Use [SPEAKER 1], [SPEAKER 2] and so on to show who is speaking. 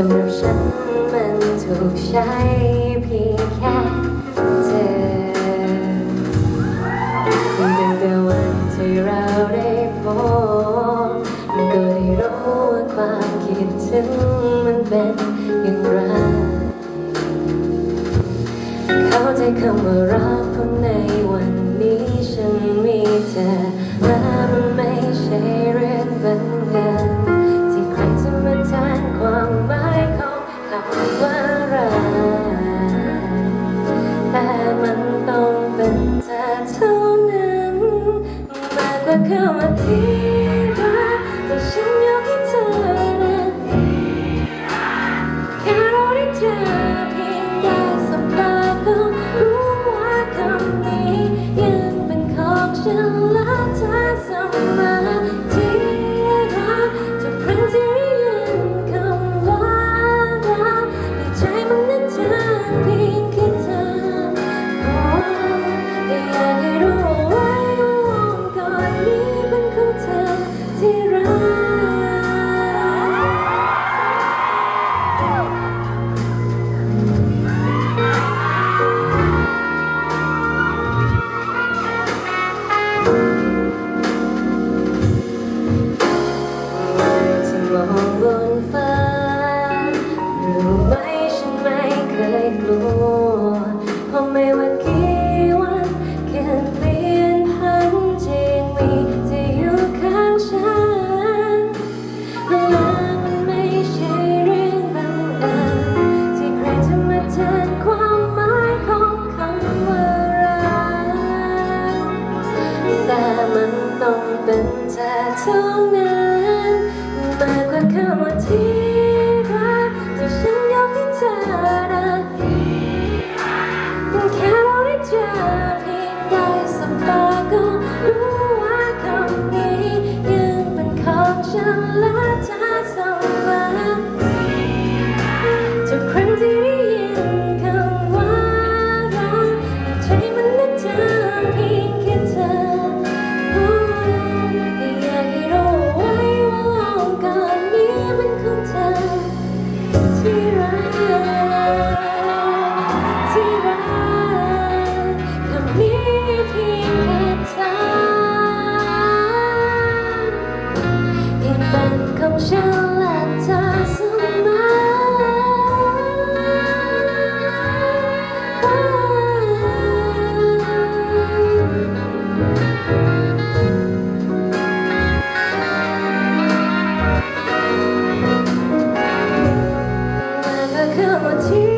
[SPEAKER 1] สำหรับฉันมันถูกใช้เพียงแค่เธอตั้งแต่วันที่เราได้พบก็ได้รู้ว่าความคิดถึงมันเป็นอย่างไรเข้าใจคำว่ารักเพราะในวันนี้ฉันมีเธอและมันไม่ใช่เรื่องบัน become a thief. ต้อเป็นเธอเท่านั้นมากกว่าคำว่าที่ ที่เป็นของฉันและเธเสมอและก็คือวัที่